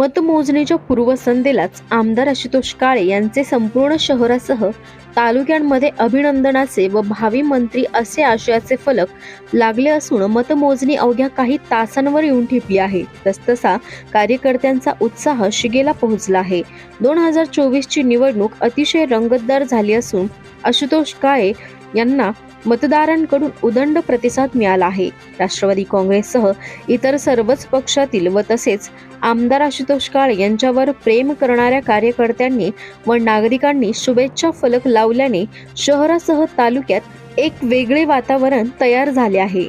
मतमोजणीच्या पूर्वसंध्येलाच आमदार आशुतोष काळे यांचे संपूर्ण शहरासह तालुक्यांमध्ये अभिनंदनाचे व भावी मंत्री असे आशयाचे फलक लागले असून मतमोजणी अवघ्या काही तासांवर येऊन ठेपली आहे. तसतसा कार्यकर्त्यांचा उत्साह शिगेला पोहोचला आहे. दोन हजार चोवीसची निवडणूक अतिशय रंगतदार झाली असून आशुतोष काळे यांना मतदारांकडून उदंड प्रतिसाद मिळाला आहे. राष्ट्रवादी काँग्रेससह इतर सर्वच पक्षातील व तसेच आमदार आशुतोष काळे यांच्यावर प्रेम करणाऱ्या कार्यकर्त्यांनी व नागरिकांनी शुभेच्छा फलक लावल्याने शहरासह तालुक्यात एक वेगळे वातावरण तयार झाले आहे.